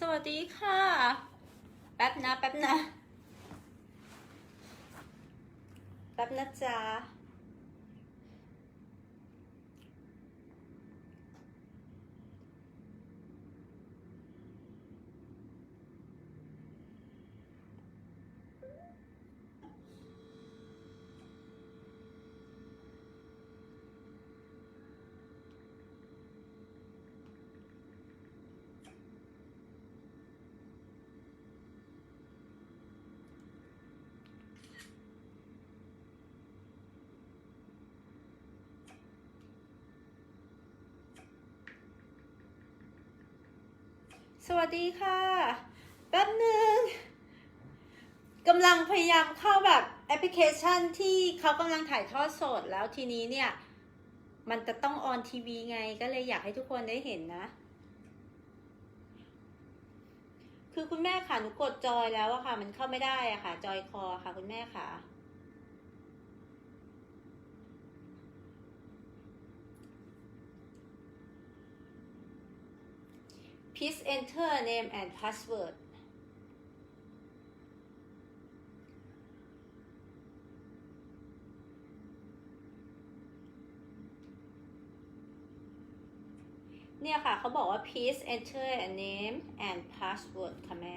สวัสดีค่ะ แป๊บนะ แป๊บนะ แป๊บนะจ๊ะ สวัสดีค่ะ แป๊บหนึ่งกำลังพยายามเข้าแบบแอปพลิเคชันที่เขากำลังถ่ายทอดสดแล้วทีนี้เนี่ย มันจะต้องออนทีวีไงก็เลยอยากให้ทุกคนได้เห็นนะ คือคุณแม่ค่ะหนูกดจอยแล้วอะค่ะ มันเข้าไม่ได้อะค่ะ จอยคอค่ะ คุณแม่ค่ะ please enter name and password เนี่ยค่ะเขาบอกว่า please enter a name and password ค่ะแม่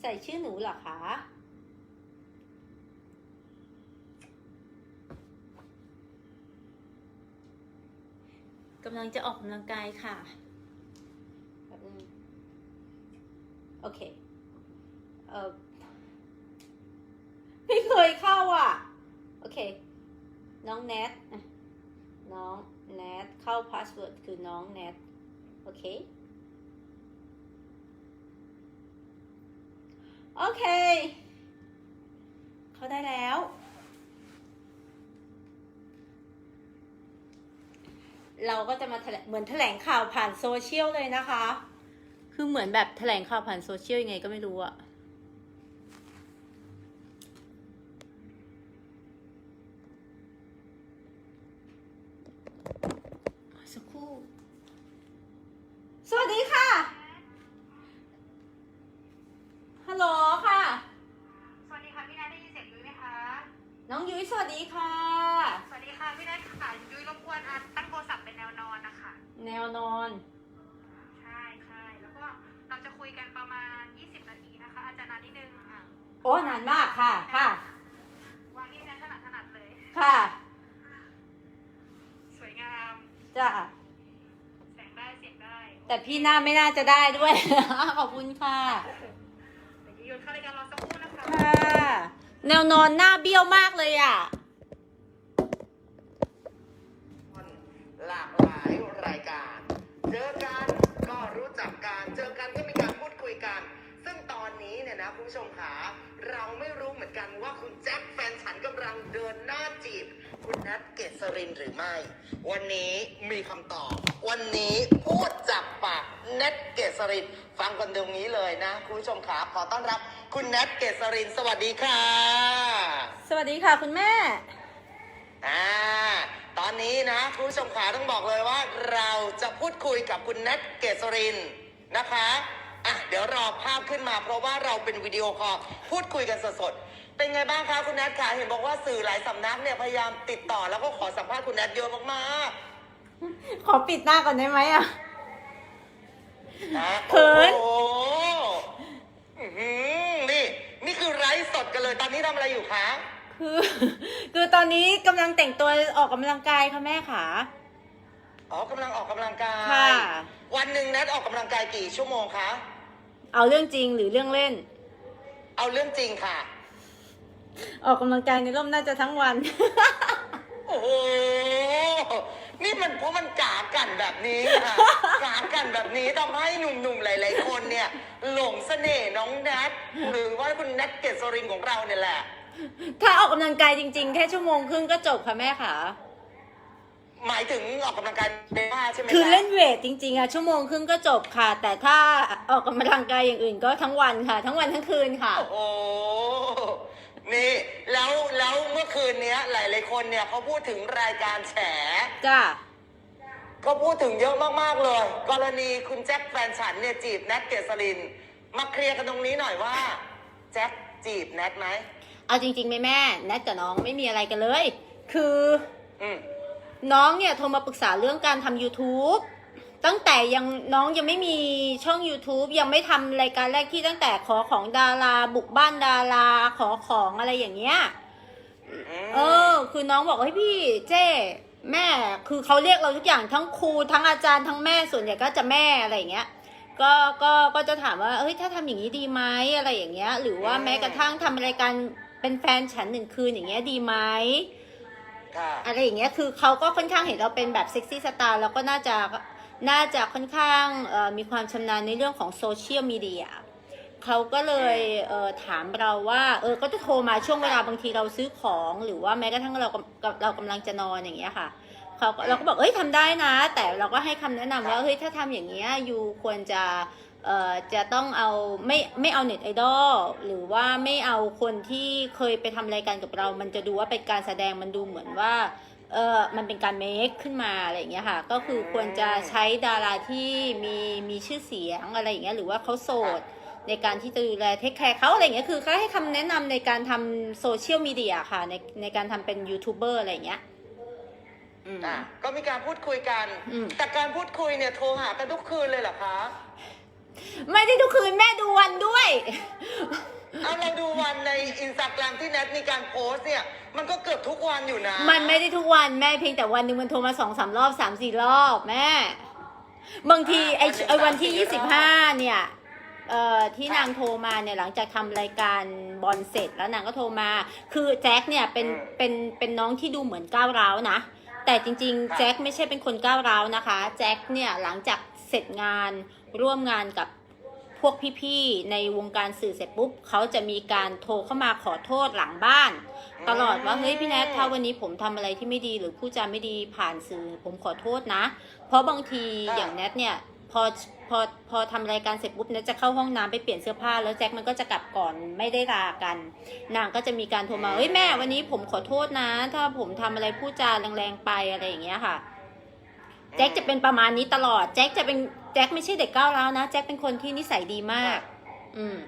ใส่ชื่อหนูเหรอคะ กำลังจะออกกำลังกายค่ะแบบนึงโอเค เออไม่เคยเข้าอะ โอเค น้องแนทน้องแนทเข้าพาสเวิร์ดคือน้องแนทโอเค โอเค เข้าได้แล้ว เราก็จะมาแถลงเหมือนแถลงข่าวผ่านโซเชียลเลยนะคะ คือเหมือนแบบแถลงข่าวผ่านโซเชียลยังไงก็ไม่รู้อะสักครู่ สวัสดีค่ะ ฮัลโหลค่ะ สวัสดีค่ะพี่นัทได้ยินเสียงยุ้ยไหมคะ น้องยุ้ยสวัสดีค่ะ สวัสดีค่ะพี่นัทค่ะยุ้ยรบกวนอะ แนวนอน ใช่ใช่แล้วก็เราจะคุยกันประมาณ 20 นาทีนะคะ อาจจะนานนิดนึงอะโอ้นานมากค่ะ ค่ะ วางที่นัทถนัดถนัดเลย ค่ะ สวยงาม จ้ะ แสงได้เสียงได้แต่พี่หน้าไม่น่าจะได้ด้วย ขอบคุณค่ะ เดี๋ยวยุ้ยโยนเข้ารายการรอสักครู่นะคะค่ะ แนวนอนหน้าเบี้ยวมากเลยอะหลากหลายรายการ เจอกันก็รู้จักกัน เจอกันก็มีการพูดคุยกัน ซึ่งตอนนี้เนี่ยนะคุณผู้ชมขาเราไม่รู้เหมือนกันว่าคุณแจ็คแฟนฉันกำลังเดินหน้าจีบ คุณนัทเกษรินหรือไม่ วันนี้มีคำตอบ วันนี้พูดจากปากเน็ตเกษรินฟังกันตรงนี้เลยนะคุณผู้ชมขาขอต้อนรับคุณแนทเกษรินสวัสดีค่ะ สวัสดีค่ะคุณแม่ อ่าตอนนี้นะคุณผู้ชมขาต้องบอกเลยว่า เราจะพูดคุยกับคุณแนทเกษรินนะคะอะเดี๋ยวรอภาพขึ้นมาเพราะว่าเราเป็นวิดีโอคอลพูดคุยกันสดๆเป็นไงบ้างคะคุณแนทคะเห็นบอกว่าสื่อหลายสำนักเนี่ยพยายามติดต่อแล้วก็ขอสัมภาษณ์คุณแนทเยอะมากขอปิดหน้าก่อนได้ไหมอะ ๆนะเขิน โอ้โหอื้อหือนี่นี่คือไลฟ์สดกันเลยตอนนี้ทำอะไรอยู่คะ คือคือตอนนี้กำลังแต่งตัวออกกำลังกายค่ะแม่ค่ะ อ๋อกำลังออกกำลังกายค่ะ วันหนึ่งแนทออกกำลังกายกี่ชั่วโมงคะ เอาเรื่องจริงหรือเรื่องเล่น เอาเรื่องจริงค่ะ ออกกำลังกายในร่มน่าจะทั้งวัน โอ้โห นี่มันเพราะมันกากันแบบนี้ค่ะ กากันแบบนี้ทำให้หนุ่มๆ หลาย ๆ คนเนี่ย หลงเสน่ห์น้องแนทหรือว่าคุณแนทเกษรินของเราเนี่ยแหละ ถ้าออกกำลังกายจริงๆ แค่ชั่วโมงครึ่งก็จบค่ะแม่ค่ะ หมายถึงออกกำลังกายในบ้านใช่ไหมะคือเล่นเวทจริงๆอะชั่วโมงครึ่งก็จบค่ะ แต่ถ้าออกกำลังกายอย่างอื่นก็ทั้งวันค่ะ ทั้งวันทั้งคืนค่ะ โอ้โหนี่แล้วแล้วเมื่อคืนเนี้ย หลายๆคนเนี่ยเขาพูดถึงรายการแฉ จ้าก็พูดถึงเยอะมากๆเลย กรณีคุณแจ็คแฟนฉันเนี่ยจีบแนทเกษริน มาเคลียร์กันตรงนี้หน่อยว่า แจ็คจีบแนทไหม เอาจริงๆไหมแม่แนทกับน้องไม่มีอะไรกันเลย คืออืมน้องเนี่ยโทรมาปรึกษาเรื่องการทำ YouTube ตั้งแต่ยังน้องยังไม่มีช่อง YouTube ยังไม่ทำรายการแรกที่ตั้งแต่ขอของดาราบุกบ้านดาราขอของอะไรอย่างเงี้ย เออ คือน้องบอกเฮ้ยพี่เจ้แม่ คือเขาเรียกเราทุกอย่างทั้งครูทั้งอาจารย์ทั้งแม่ส่วนใหญ่ก็จะแม่อะไรอย่างเงี้ย ก็ก็ก็จะถามว่าเอ้ยถ้าทำอย่างนี้ดีไหมอะไรอย่างเงี้ย หรือว่าแม้กระทั่งทำรายการ เป็นแฟนฉันหนึ่งคืนอย่างเงี้ยดีไหมค่ะอะไรอย่างเงี้ยคือเขาก็ค่อนข้างเห็นเราเป็นแบบเซ็กซี่สตาร์แล้วก็น่าจะน่าจะค่อนข้างเอ่อมีความชำนาญในเรื่องของโซเชียลมีเดียเขาก็เลยเอ่อถามเราว่าเออก็จะโทรมาช่วงเวลาบางทีเราซื้อของหรือว่าแม้กระทั่งเรากำเรากำลังจะนอนอย่างเงี้ยค่ะเขาก็เราก็บอกเอ้ยทำได้นะ แต่เราก็ให้คำแนะนำว่าเฮ้ยถ้าทำอย่างเงี้ยยูควรจะเอ่อ จะต้องเอาไม่ไม่เอาเน็ตไอดอลหรือว่าไม่เอาคนที่เคยไปทำรายการกับเรา มันจะดูว่าเป็นการแสดงมันดูเหมือนว่าเออมันเป็นการเมคขึ้นมาอะไรอย่างเงี้ยค่ะ ก็คือควรจะใช้ดาราที่มีมีชื่อเสียงอะไรอย่างเงี้ยหรือว่าเขาโสดในการที่จะดูแลเทคแคร์เขาอะไรอย่างเงี้ยคือเขาให้คำแนะนำในการทำโซเชียลมีเดียค่ะ ในในการทำเป็นยูทูบเบอร์อะไรอย่างเงี้ยอืมอะก็มีการพูดคุยกันอืมแต่การพูดคุยเนี่ยโทรหากันทุกคืนเลยเหรอคะ ไม่ได้ทุกคืนแม่ดูวันด้วย เอาเราดูวันในอินสตาแกรมที่แนทมีการโพสต์เนี่ย มันก็เกือบทุกวันอยู่นะมันไม่ได้ทุกวันแม่เพียงแต่วันหนึ่งมันโทรมาสองสามรอบสามสี่รอบแม่ บางทีไอ้ไอ้วันที่ยี่สิบห้าเนี่ยเอ่อที่นางโทรมาเนี่ยหลังจากทำรายการบอลเสร็จแล้วนางก็โทรมา คือแจ็คเนี่ยเป็นเป็นเป็นน้องที่ดูเหมือนก้าวร้าวนะ แต่จริงๆ แจ็คไม่ใช่เป็นคนก้าวร้าวนะคะ แจ็คเนี่ยหลังจากเส ร็จงานร่วมงานกับพวกพี่ๆในวงการสื่อเสร็จปุ๊บเขาจะมีการโทรเข้ามาขอโทษหลังบ้าน ตลอดว่าเฮ้ยพี่แนทถ้าวันนี้ผมทำอะไรที่ไม่ดีหรือพูดจาไม่ดีผ่านสื่อผมขอโทษนะ เพราะบางทีอย่างแนทเนี่ยพอพอพอทำรายการเสร็จปุ๊บแนทจะเข้าห้องน้ำไปเปลี่ยนเสื้อผ้าแล้วแจ็คมันก็จะกลับก่อนไม่ได้ลากัน นางก็จะมีการโทรมาเฮ้ยแม่วันนี้ผมขอโทษนะ ถ้าผมทำอะไรพูดจาแรงๆไปอะไรอย่างเงี้ยค่ะ แจ็คจะเป็นประมาณนี้ตลอด แจ็คจะเป็นแจ็คไม่ใช่เด็กก้าวร้าวนะ แจ็คเป็นคนที่นิสัยดีมาก อืม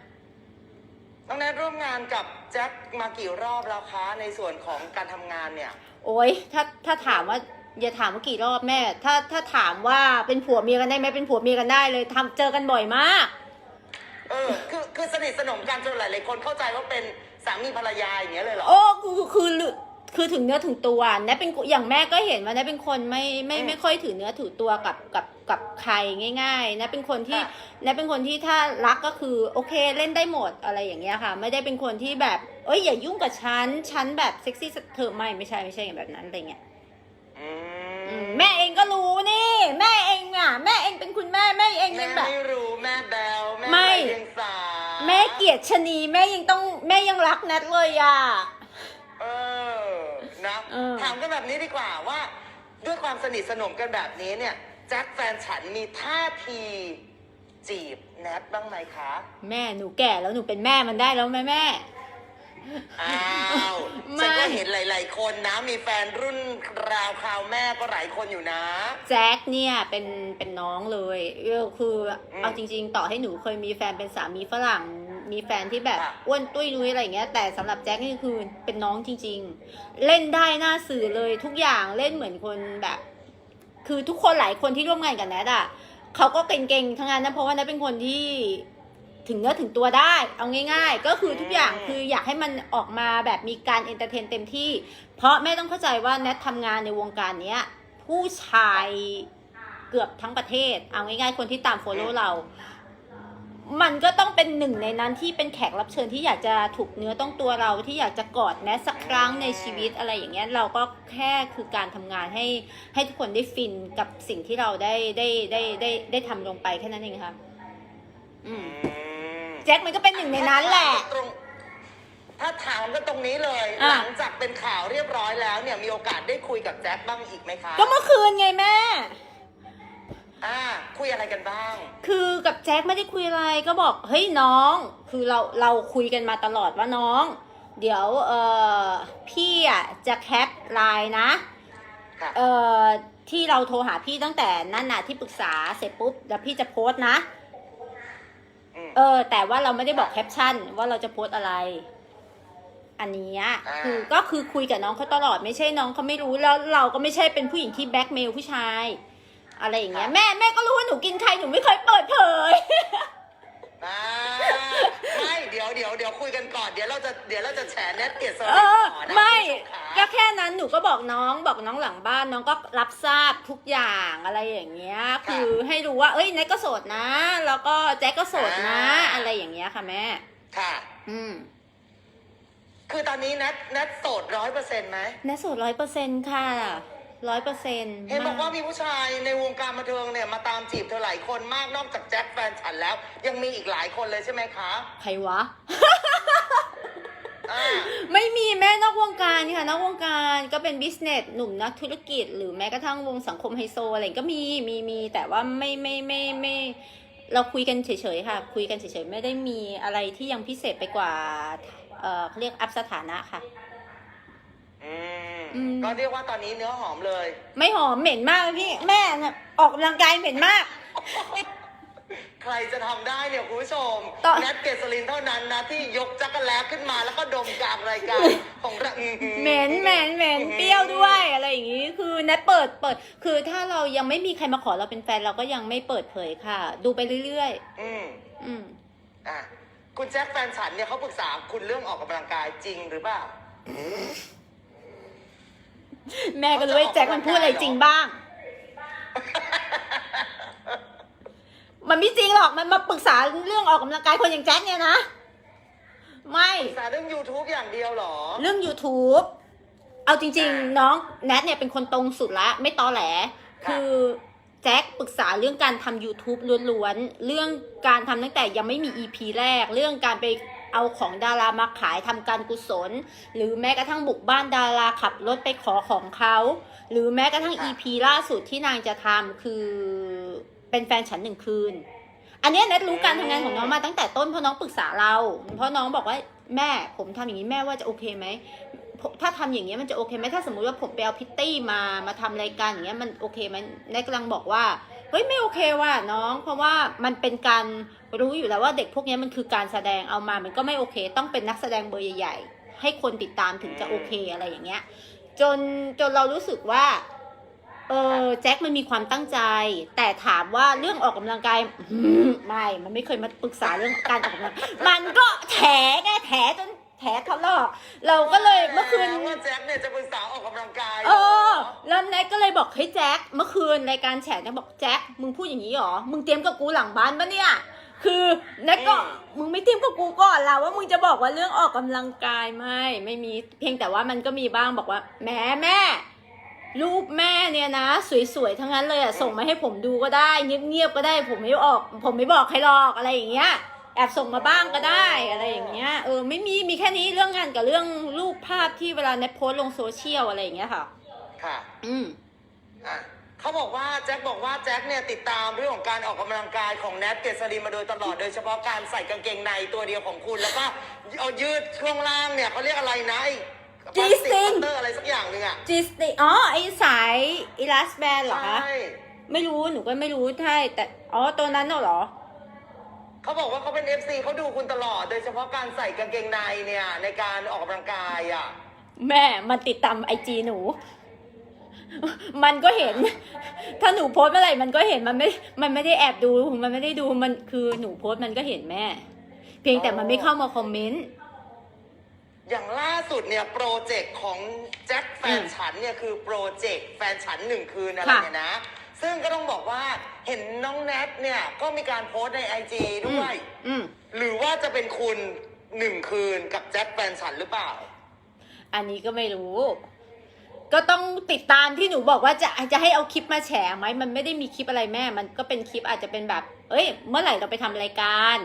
น้องแนทร่วมงานกับแจ็คมากี่รอบแล้วคะในส่วนของการทำงานเนี่ย โอ้ยถ้าถ้าถามว่าอย่าถามว่ากี่รอบแม่ ถ้าถ้าถามว่าเป็นผัวเมียกันได้ไหมเป็นผัวเมียกันได้เลยทำเจอกันบ่อยมาก เออ คือคือสนิทสนมกันจนหลายๆคนเข้าใจว่าเป็นสามีภรรยาอย่างเงี้ยเลยเหรอ โอ้คือคือ คือคือถึงเนื้อถึงตัวนะเป็นอย่างแม่ก็เห็นว่านะเป็นคนไม่ไม่อืมไม่ค่อยถือเนื้อถือตัวกับกับกับใครง่ายๆนะเป็นคนที่ค่ะนะเป็นคนที่ถ้ารักก็คือโอเคเล่นได้หมดอะไรอย่างเงี้ยค่ะ ไม่ได้เป็นคนที่แบบเอ้ยอย่ายุ่งกับฉันฉันแบบเซ็กซี่เธอไม่ไม่ใช่ไม่ใช่แบบนั้นอะไรเงี้ยอือืมมแม่เองก็รู้นี่ แม่เองอะ แม่เองเป็นคุณแม่แม่เองแม่ยังแบบไม่รู้แม่แบวแม่ไม่เรียงสาแม่เกลียดชะนีแม่ยังต้องแม่ยังรักแนทเลยอะเออ นะเออ ถามกันแบบนี้ดีกว่าว่า ด้วยความสนิทสนมกันแบบนี้เนี่ยแจ็คแฟนฉันมีท่าทีจีบแนทบ้างไหมคะแม่หนูแก่แล้วหนูเป็นแม่มันได้แล้วไหมแม่ อ้าวไม่ ฉันก็เห็นหลาย ๆ คนนะ มีแฟนรุ่นราวคราวแม่ก็หลายคนอยู่นะ แจ็คเนี่ยเป็นเป็นน้องเลยเออคืออืมเอาจริง ๆ ต่อให้หนูเคยมีแฟนเป็นสามีฝรั่ง มีแฟนที่แบบค่ะอ้วนตุ้ยนุ้ยอะไรอย่างเงี้ย แต่สำหรับแจ็คนี่คือเป็นน้องจริง ๆ เล่นได้หน้าสื่อเลยทุกอย่างเล่นเหมือนคนแบบ คือทุกคนหลายคนที่ร่วมงานกับแนทอะเขาก็เก่งๆทั้งนั้นนะเพราะว่าแนทเป็นคนที่ถึงเนื้อถึงตัวได้ เอาง่าย ๆ ก็คือทุกอย่างอืมคืออยากให้มันออกมาแบบมีการเอนเตอร์เทนเต็มที่ เพราะแม่ต้องเข้าใจว่าแนททำงานในวงการเนี้ย ผู้ชายเกือบทั้งประเทศ เอาง่ายๆ คนที่ตามโฟโล่เรา มันก็ต้องเป็นหนึ่งในนั้นที่เป็นแขกรับเชิญที่อยากจะถูกเนื้อต้องตัวเราที่อยากจะกอดแนทสักครั้งในชีวิตอะไรอย่างเงี้ยเราก็แค่คือการทำงานให้ให้ทุกคนได้ฟินกับสิ่งที่เราได้ได้ได้ได้ได้ทำลงไปแค่นั้นเองค่ะอืมมแจ็คมันก็เป็นหนึ่งในนั้นแหละ ถ้าถามกันตรงนี้เลยอะหลังจากเป็นข่าวเรียบร้อยแล้วเนี่ยมีโอกาสได้คุยกับแจ็คบ้างอีกไหมคะ ก็เมื่อคืนไงแม่ อ่าคุยอะไรกันบ้าง คือกับแจ็คไม่ได้คุยอะไรก็บอกเฮ้ยน้อง คือเราเราคุยกันมาตลอดว่าน้อง เดี๋ยวเออพี่อะจะแคปไลน์นะค่ะ เอ่อที่เราโทรหาพี่ตั้งแต่นั่นน่ะที่ปรึกษาเสร็จปุ๊บแล้วพี่จะโพสต์นะ อืม เออแต่ว่าเราไม่ได้บอกแคปชั่นว่าเราจะโพสต์อะไร อันเนี้ยอ่า คือก็คือคุยกับน้องเขาตลอดไม่ใช่น้องเขาไม่รู้แล้วเราก็ไม่ใช่เป็นผู้หญิงที่แบล็กเมลผู้ชาย อะไรอย่างเงี้ยแม่แม่ก็รู้ว่าหนูกินใครหนูไม่เคยเปิดเผย อ่าไม่เดี๋ยวเดี๋ยวเดี๋ยวคุยกันก่อนเดี๋ยวเราจะเดี๋ยวเราจะแฉแนทเกียรติสเอวัสอดิ์ต่อนะไม่คุณผู้ชมก็ขาแค่นั้นหนูก็บอกน้องบอกน้องหลังบ้านน้องก็รับทราบทุกอย่างอะไรอย่างเงี้ย คือให้รู้ว่า เอ้ยแนทก็โสดนะ แล้วก็แจ็คก็โสดนะ อะไรอย่างเงี้ยค่ะแม่ ค่ะ อืมคือตอนนี้แนทแนทโสดร้อยเปอร์เซ็นต์ไหมแนทโสดร้อยเปอร์เซ็นค่ะ ร้อยเปอร์เซ็นต์เห็นบอกว่ามีผู้ชายในวงการบันเทิงเนี่ยมาตามจีบเธอหลายคนมากนอกจากแจ็คแฟนฉันแล้ว ยังมีอีกหลายคนเลยใช่ไหมคะใครวะ อ่า ไม่มีแม่นอกวงการค่ะนอกวงการก็เป็นบิสเนสหนุ่มนักธุรกิจ หรือแม้กระทั่งวงสังคมไฮโซอะไรก็มีมีมีแต่ว่าไม่ไม่ไม่ไม่ เราคุยกันเฉยๆค่ะ คุยกันเฉยๆ ไม่ได้มีอะไรที่ยังพิเศษไปกว่า เอ่อเขาเรียกอัพสถานะค่ะ อืมอืม ก็เรียกว่าตอนนี้เนื้อหอมเลย ไม่หอมเหม็นมากเลยพี่ แม่น่ะออกกำลังกายเหม็นมาก ใครจะทำได้เนี่ยคุณผู้ชมต่อแนทเกษรินเท่านั้นนะที่ยกจักรแล้ขึ้นมาแล้วก็ดมกลางรายการของเราอื้อหือเหม็นเหม็นเหม็นเปรี้ยวด้วยอะไรอย่างนี้คือแนทเปิดเปิด คือถ้าเรายังไม่มีใครมาขอเราเป็นแฟนเราก็ยังไม่เปิดเผยค่ะ ดูไปเรื่อยอืมๆ อืม อะคุณแจ็คแฟนฉันเนี่ยเขาปรึกษาคุณเรื่องออกกำลังกายจริงหรือเปล่า แม่ก็รู้ว่าแจ็คมันพูดอะไรจริงบ้าง มันไม่จริงหรอกมันมาปรึกษาเรื่องออกกำลังกายคนอย่างแจ็คเนี่ยนะ ไม่ปรึกษาเรื่อง YouTube อย่างเดียวเหรอ เรื่อง YouTube เอาจริง ๆ น้องแนทเนี่ยเป็นคนตรงสุดละ ไม่ตอแหลค่ะคือแจ็คปรึกษาเรื่องการทำ YouTube ล้วนๆ เรื่องการทำตั้งแต่ยังไม่มี EP แรก เรื่องการไป เอาของดารามาขายทำการกุศล หรือแม้กระทั่งบุกบ้านดาราขับรถไปขอของเขา หรือแม้กระทั่งค่ะ EP ล่าสุดที่นางจะทำคือเป็นแฟนฉันหนึ่งคืน อันเนี้ยแนทรู้การทำงานของน้องมาตั้งแต่ต้นเพราะน้องปรึกษาเรา เพราะน้องบอกว่าแม่ผมทำอย่างนี้แม่ว่าจะโอเคไหมผมถ้าทำอย่างเงี้ยมันจะโอเคไหมถ้าสมมุติว่าผมไปเอาพิตตี้มามาทำรายการอย่างเงี้ยมันโอเคไหมแนทกำลังบอกว่า เฮ้ยไม่โอเคว่ะน้อง เพราะว่ามันเป็นการรู้อยู่แล้วว่าเด็กพวกนี้มันคือการแสดงเอามามันก็ไม่โอเค ต้องเป็นนักแสดงเบอร์ใหญ่ๆ ให้คนติดตามถึงจะโอเคอะไรอย่างเงี้ย จนจนเรารู้สึกว่าเออแจ็คมันมีความตั้งใจ แต่ถามว่าเรื่องออกกำลังกายไม่ มันไม่เคยมาปรึกษาเรื่องการออกกำลังมันก็แถไงแถจน แถเขาลอกเราก็เลยเมื่อคืน ว่าแจ็คเนี่ยจะปรึกษาออกกำลังกายเออแล้วแน็กก็เลยบอกเฮ้ยแจ็คเมื่อคืนรายการแฉเนี่ยบอกแจ็คมึงพูดอย่างนี้เหรอ มึงเตรียมกับกูหลังบ้านปะเนี่ย คือแน็กก็มึงไม่เตรียมกับกูก่อนแล้วว่ามึงจะบอกว่าเรื่องออกกำลังกายไม่ไม่มี เพียงแต่ว่ามันก็มีบ้างบอกว่าแหมแม่ รูปแม่เนี่ยนะ สวยๆทั้งนั้นเลยอะส่งมาให้ผมดูก็ได้ เงียบๆก็ได้ผมไม่ออก ผมไม่บอกใครหรอกอะไรอย่างเงี้ย แอบส่งมาบ้างก็ได้อะไรอย่างเงี้ยเออไม่มีมีแค่นี้เรื่องงานกับเรื่องรูปภาพที่เวลาเน็ตโพสต์ลงโซเชียลอะไรอย่างเงี้ยค่ะ ค่ะ อืมอะเขาบอกว่าแจ็คบอกว่าแจ็คเนี่ยติดตามเรื่องของการออกกำลังกายของแนทเกษรินมาโดยตลอดโดยเฉพาะการใส่กางเกงในตัวเดียวของคุณ แล้วก็เอายืดช่วงล่างเนี่ยเขาเรียกอะไรนะไอ้ G-string พลาสติกคัตเตอร์อะไรสักอย่างหนึ่งอะจีสติอ๋อไอสายอีลาสแบนเหรอคะ ใช่ ไม่รู้หนูก็ไม่รู้ใช่แต่อ๋อตัวนั้นน่ะเหรอ เขาบอกว่าเขาเป็น FC เขาดูคุณตลอด โดยเฉพาะการใส่กางเกงในเนี่ย ในการออกกำลังกายอะ แม่มันติดตามไอจีหนู มันก็เห็น ถ้าหนูโพสต์เมื่อไหร่มันก็เห็นมันไม่ มันไม่ได้แอบดูมันไม่ได้ดูมันคือหนูโพสต์มันก็เห็นแม่ เพียงแต่มันไม่เข้ามาคอมเมนต์ อย่างล่าสุดเนี่ยโปรเจกต์ของแจ็คแฟนฉันเนี่ยคือโปรเจกต์แฟนฉันหนึ่งคืนอะไรค่ะเนี่ยนะ ซึ่งก็ต้องบอกว่า เห็นน้องแนทเนี่ยก็มีการโพสต์ในไอจีด้วย อืม หรือว่าจะเป็นคุณหนึ่งคืนกับแจ็คแฟนฉันหรือเปล่า อันนี้ก็ไม่รู้ ก็ต้องติดตามที่หนูบอกว่าจะจะให้เอาคลิปมาแฉไหมมันไม่ได้มีคลิปอะไรแม่ มันก็เป็นคลิปอาจจะเป็นแบบ เอ้ย เมื่อไหร่เราไปทำรายการ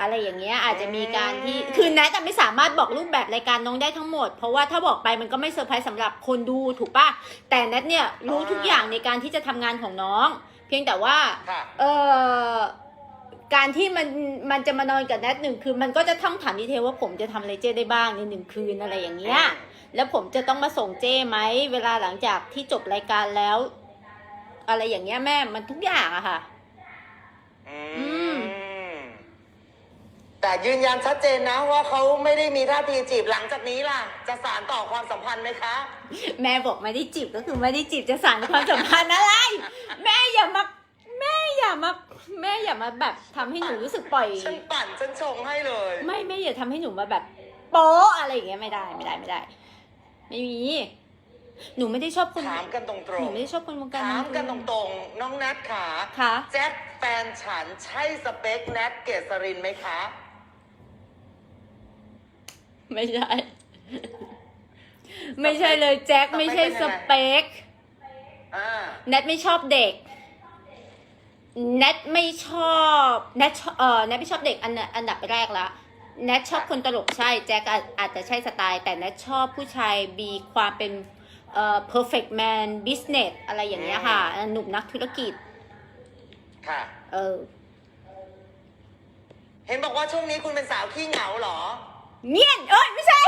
อะไรอย่างเงี้ยอาจจะมีการที่อืม คือแนทจะไม่สามารถบอกรูปแบบรายการน้องได้ทั้งหมด เพราะว่าถ้าบอกไปมันก็ไม่เซอร์ไพรส์สำหรับคนดูถูกปะแต่แนทเนี่ยรู้ทุกอย่างในการที่จะทำงานของน้องเพียงแต่ว่าค่ะ เออการที่มันมันจะมานอนกับแนทหนึ่งคืนมันก็จะต้องถามดีเทลว่าผมจะทำอะไรเจ้ได้บ้างในหนึ่งคืนอะไรอย่างเงี้ย แล้วผมจะต้องมาส่งเจ้ไหมเวลาหลังจากที่จบรายการแล้ว อะไรอย่างเงี้ยแม่มันทุกอย่างอะค่ะ อือืมม แต่ยืนยันชัดเจนนะว่าเขาไม่ได้มีท่าทีจีบหลังจากนี้ล่ะ จะสารต่อความสัมพันธ์ไหมคะ แม่บอกไม่ได้จีบก็คือไม่ได้จีบจะสานความสัมพันธ์อะไร แม่อย่ามาแม่อย่ามาแม่อย่ามาแบบทำให้หนูรู้สึกปล่อย ฉันปั่นฉันชงให้เลย ไม่ไม่อย่าทำให้หนูมาแบบ โป๊ะอะไรอย่างเงี้ยไม่ได้ไม่ได้ไม่ได้ ไม่มี หนูไม่ได้ชอบคนถามกันตรงหนูไม่ได้ชอบคนวงๆ การถามกันตรงๆ น้องแนทขาๆค่ะ แจ็คแฟนฉันใช่สเปคแนทเกษรินไหมคะ ไม่ใช่ ไม่ใช่เลยแจ็คไม่ใช่สเปคอ่าแนทไม่ชอบเด็กแนทไม่ชอบแนทชอบเออแนทไม่ชอบเด็กอันอันดับแรกละแนทชอบคนตลกใช่แจ็คอาจอาจจะใช่สไตล์ แต่แนทชอบผู้ชายมีความเป็นเอ่อ perfect man business อะไรอย่างเงี้ยค่ะ หนุ่มนักธุรกิจ ค่ะ เออ เห็นบอกว่าช่วงนี้คุณเป็นสาวขี้เหงาเหรอ เงียนเอ้ยไม่ใช่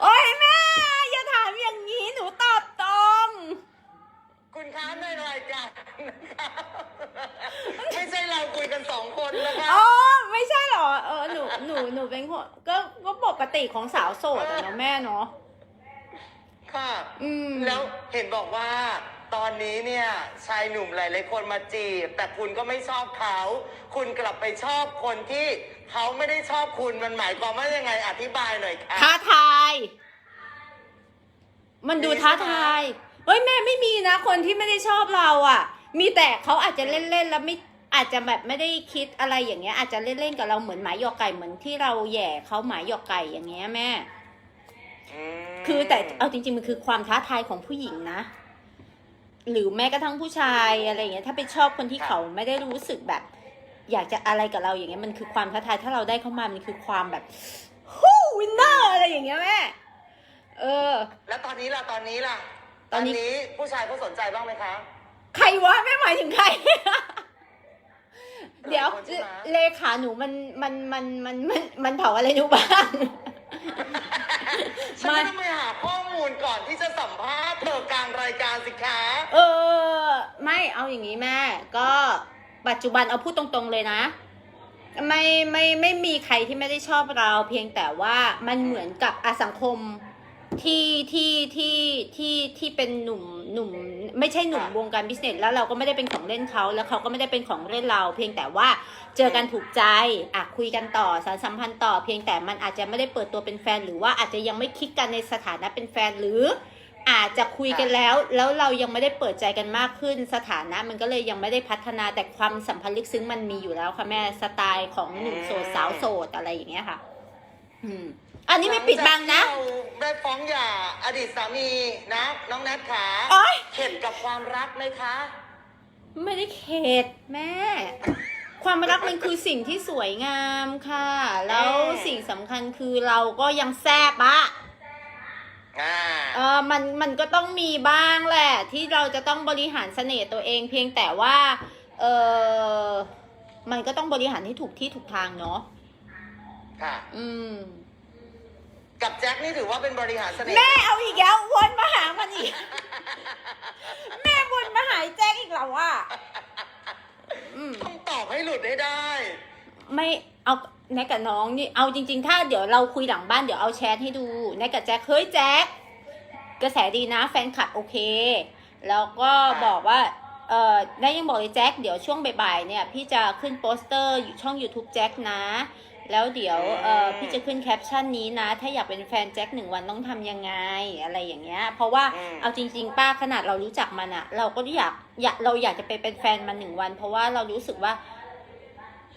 โอ้ยแม่ อย่าถามอย่างนี้หนูตอบตรง คุณคะในรายการนะคะไม่ใช่เราคุยกันสองคนนะคะอ๋อ ไม่ใช่เหรอ เออหนูหนูหนูเป็นคนก็ก็ปกติของสาวโสดอะเนาะแม่เนาะค่ะ อืม แล้วเห็นบอกว่า ตอนนี้เนี่ยชายหนุ่มหลายๆคนมาจีบ แต่คุณก็ไม่ชอบเขา คุณกลับไปชอบคนที่เขาไม่ได้ชอบคุณมันหมายความว่ายังไงอธิบายหน่อยค่ะท้าทาย มันดูท้าทายเฮ้ยแม่ไม่มีนะ คนที่ไม่ได้ชอบเราอะ มีแต่เขาอาจจะเล่นๆแล้วไม่อาจจะแบบไม่ได้คิดอะไรอย่างเงี้ย อาจจะเล่นๆกับเราเหมือนหมาหยอกไก่เหมือนที่เราแย่เขาหมาหยอกไก่อย่างเงี้ยแม่ คือแต่เอาจริงๆมันคือความท้าทายของผู้หญิงนะ หรือแม้กระทั่งผู้ชายอะไรอย่างเงี้ยถ้าไปชอบคนที่เขาไม่ได้รู้สึกแบบ อยากจะอะไรกับเราอย่างเงี้ยมันคือความท้าทายถ้าเราได้เข้ามามันคือความแบบฮู้วินเนอร์อะไรอย่างเงี้ยแม่เออ แล้วตอนนี้ล่ะตอนนี้ล่ะ ตอนนี้ ผู้ชายเขาสนใจบ้างไหมคะใครวะแม่หมายถึงใคร เดี๋ยวหลายคนใช่ไหมเลขาหนูมันมันมันมันมันมันเผาอะไรหนูบ้าง ฉันก็ต้องไปหาข้อมูลก่อนที่จะสัมภาษณ์เธอกลางรายการสิคะ เออ ไม่เอาอย่างนี้แม่ ก็ปัจจุบันเอาพูดตรงๆเลยนะ ไม่ไม่ไม่มีใครที่ไม่ได้ชอบเรา เพียงแต่ว่ามันเหมือนกับอาสังคม ที่ที่ที่ที่ที่เป็นหนุ่มหนุ่มไม่ใช่หนุ่มวงการบิสเนสแล้วเราก็ไม่ได้เป็นของเล่นเขาแล้วเขาก็ไม่ได้เป็นของเล่นเรา เพียงแต่ว่าเจอกันถูกใจอะคุยกันต่อสารสัมพันธ์ต่อ เพียงแต่มันอาจจะไม่ได้เปิดตัวเป็นแฟน หรือว่าอาจจะยังไม่คิดกันในสถานะเป็นแฟนหรือ อาจจะคุยกันแล้ว แล้วเรายังไม่ได้เปิดใจกันมากขึ้น สถานะมันก็เลยยังไม่ได้พัฒนาแต่ความสัมพันธ์ลึกซึ้งมันมีอยู่แล้วค่ะแม่สไตล์ของหนุ่มโสดสาวโสดอะไรอย่างเงี้ยค่ะ อืม อันนี้ไม่ปิดบังนะ หลัจากที่เราได้ฟ้องหย่าอดีตสามีนะน้องแนทขาโอ๊ย เข็ดกับความรักไหมคะ ไม่ได้เข็ดแม่ ความรักมันคือสิ่งที่สวยงามค่ะ แล้วสิ่งสำคัญคือเราก็ยังแซบอะอ่าเออมันมันก็ต้องมีบ้างแหละ ที่เราจะต้องบริหารเสน่ห์ตัวเอง เพียงแต่ว่าเออมันก็ต้องบริหารให้ถูกที่ถูกทางเนาะค่ะ อืม กับแจ็คนี่ถือว่าเป็นบริหารเสน่ห์แม่เอาอีกแล้ววนมาหามันอีก แม่วนมาหาไอ้แจ๊กอีกแล้วอะอืม ต้องตอบให้หลุดให้ได้ ไม่เอาแนกกับน้องนี่เอาจริง ๆ ถ้าเดี๋ยวเราคุยหลังบ้านเดี๋ยวเอาแชทให้ดูแนกกับแจ็คเฮ้ยแจ็คกระแสดีนะ แฟนคลับโอเค แล้วก็ค่ะบอกว่าเออได้ยังบอกเลยแจ็คเดี๋ยวช่วงบ่ายๆเนี่ย พี่จะขึ้นโปสเตอร์อยู่ช่อง YouTube แจ็คนะ แล้วเดี๋ยวเออพี่จะขึ้นแคปชั่นนี้นะ ถ้าอยากเป็นแฟนแจ็คหนึ่งวันต้องทำยังไงอะไรอย่างเงี้ย เพราะว่าอืมเอาจริง ๆ ป้าขนาดเรารู้จักมันอะเราก็อยากอยากเราอยากจะไปเป็นแฟนมันหนึ่งวัน เพราะว่าเรารู้สึกว่า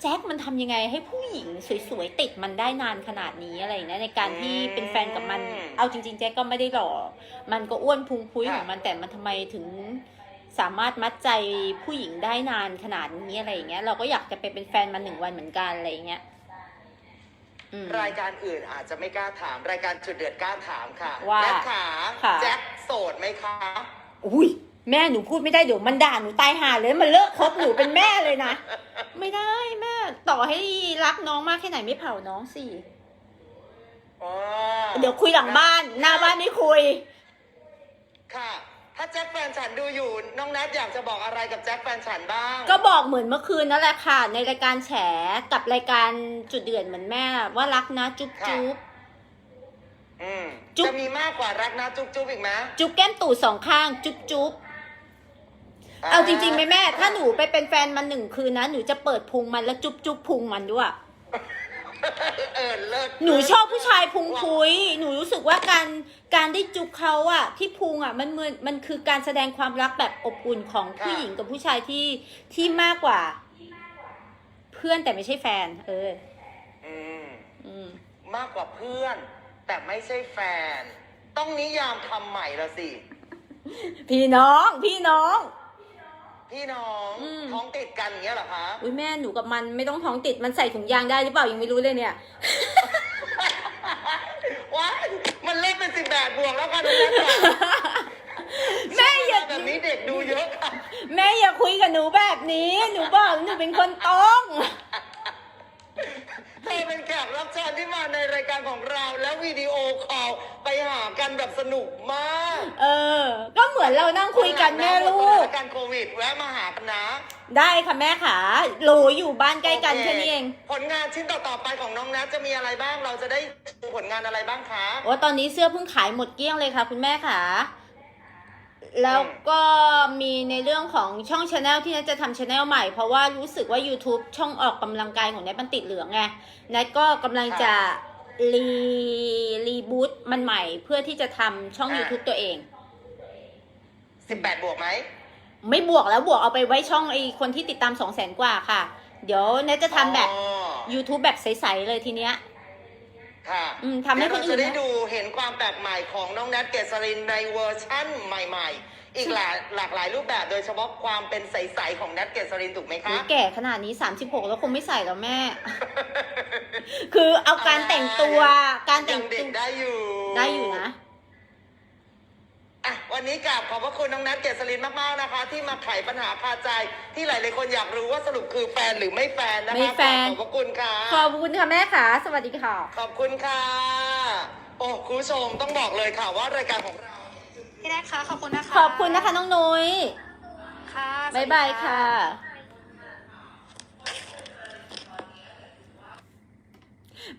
แจ็คมันทำยังไงให้ผู้หญิงสวยๆติดมันได้นานขนาดนี้อะไรอย่างเงี้ยในการที่เป็นแฟนกับมันอืมเอาจริง ๆ แจ็คก็ไม่ได้หล่อ มันก็อ้วนพุงพุ้ยค่ะของมันแต่มันทำไมถึงสามารถมัดใจผู้หญิงได้นานขนาดนี้อะไรอย่างเงี้ยเราก็อยากจะไปเป็นแฟนมันหนึ่งวันเหมือนกันอะไรอย่างเงี้ย อืมรายการอื่นอาจจะไม่กล้าถาม รายการจุดเดือดกล้าถามค่ะว่าแจ็คขาค่ะ แจ็คโสดไหมคะอุ้ยแม่หนูพูดไม่ได้เดี๋ยวมันด่าหนูตายห่าเลยมันเลิกคบหนูเป็นแม่เลยนะ ไม่ได้แม่ต่อให้รักน้องมากแค่ไหนไม่เผาน้องสิ อ๋อเดี๋ยวคุยหลังบ้าน หน้าบ้านไม่คุย ค่ะ ถ้าแจ็คแฟนฉันดูอยู่ น้องนัทอยากจะบอกอะไรกับแจ็คแฟนฉันบ้าง ก็บอกเหมือนเมื่อคืนนั่นแหละค่ะ ในรายการแฉกับรายการจุดเดือดเหมือนแม่ ว่ารักนะจุ๊บจุ๊บ อืมจุ๊บ จะมีมากกว่ารักนะจุ๊บจุ๊บอีกไหมจุ๊บแก้มตูดสองข้าง จุ๊บจุ๊บเอาจริงๆไหมแม่ ถ้าหนูไปเป็นแฟนมันหนึ่งคืนนะหนูจะเปิดพุงมันแล้วจุ๊บจุ๊บพุงมันด้วย เออเลิศหนูชอบผู้ชายพุงพุย หนูรู้สึกว่าการการได้จุ๊บเขาอะที่พุงอะมันเหมือนมันคือการแสดงความรักแบบอบอุ่นของผู้หญิงกับผู้ชายที่ที่มากกว่า เพื่อนแต่ไม่ใช่แฟน เออ อืมอืมมากกว่าเพื่อน แต่ไม่ใช่แฟน ต้องนิยามคำใหม่ละสิ พี่น้อง พี่น้อง พี่น้องอืม ท้องติดกันอย่างเงี้ยเหรอคะอุ้ยแม่หนูกับมันไม่ต้องท้องติดมันใส่ถุงยางได้หรือเปล่ายังไม่รู้เลยเนี่ย ว้ายมันเล่นเป็นสิบแปดบวกแล้วค่ะน้องนัทค่ะแม่อย่าแบบนี้เด็กดูเยอะค่ะ แม่อย่าคุยกับหนูแบบนี้ หนูบอกหนูเป็นคนตรงเธอเป็นแข กรับเชิญที่มาในรายการของเรา แล้ววิดีโอคอลไปหากันแบบสนุกมากเออ ก็เหมือนเรานั่งคุยกันแม่ลูสก ถานการณ์โควิดแวะมาหากันนะได้ค่ะแม่ขาโหลอยู่บ้านใกล้กันโอแค่นี้เอง ผลงานชิ้นต่อๆไปของน้องนัทจะมีอะไรบ้างเราจะได้ดูผลงานอะไรบ้างคะ โอ้ตอนนี้เสื้อเพิ่งขายหมดเกลี้ยงเลยค่ะ คุณแม่ขา แล้วก็มีในเรื่องของช่องชาแนลที่นัทจะทำชาแนลใหม่ เพราะว่ารู้สึกว่า YouTube ช่องออกกำลังกายของนัทมันติดเหลืองไงนัทก็กำลังจะรีรีบูตมันใหม่ เพื่อที่จะทำช่อง YouTube ตัวเอง18บวกไหม ไม่บวกแล้วบวกเอาไปไว้ช่องไอคนที่ติดตามสองแสนกว่าค่ะ เดี๋ยวเนทจะทำแบบอ๋อ YouTube แบบใส ๆ เลยทีเนี้ย ค่ะอืมทำให้คนอื่นเดี๋ยวเราจะได้นะดูเห็นความแปลกใหม่ของน้องนัทเกษรินในเวอร์ชั่นใหม่ ๆ อีกหลายหลากหลายรูปแบบโดยเฉพาะความเป็นใสๆของนัทเกษรินถูกไหมโอ้คะยแก่ขนาดนี้ 36 แล้วคงไม่ใส่แล้วแม่ คือเอาการแต่งตัวการแต่ยังงเด็ตักวได้อยู่ ได้อยู่นะ อะวันนี้กราบขอบพระคุณน้องนัทเกษรินมากๆนะคะ ที่มาไขปัญหาคาใจที่หลายๆคนอยากรู้ว่าสรุปคือแฟนหรือไม่แฟนนะคะไม่แฟนขอบพระคุณค่ะ ขอบคุณค่ะแม่ค่ะ สวัสดีค่ะ ขอบคุณค่ะ โอ้คุณผู้ชมต้องบอกเลยค่ะว่ารายการของเรา พี่แนทคะขอบคุณนะคะขอบคุณนะคะน้องนุ้ยค่ะบ๊ายบายค่ะ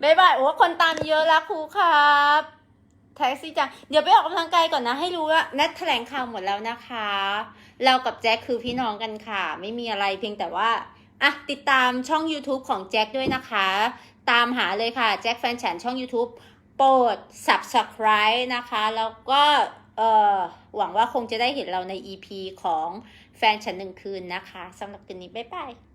บ๊ายบายโอ้คนตามเยอะละครูครับ แท็กซี่จัง เดี๋ยวไปออกกำลังกายก่อนนะ ให้รู้ว่านัดแถลงข่าวหมดแล้วนะคะ เรากับแจ็คคือพี่น้องกันค่ะ ไม่มีอะไรเพียงแต่ว่าอะติดตามช่อง YouTube ของแจ็คด้วยนะคะ ตามหาเลยค่ะ แจ็คแฟนฉันช่อง YouTube โปรด subscribe นะคะ แล้วก็เออหวังว่าคงจะได้เห็นเราใน EP ของแฟนฉันหนึ่งคืนนะคะสำหรับคืนนี้ บ๊ายบาย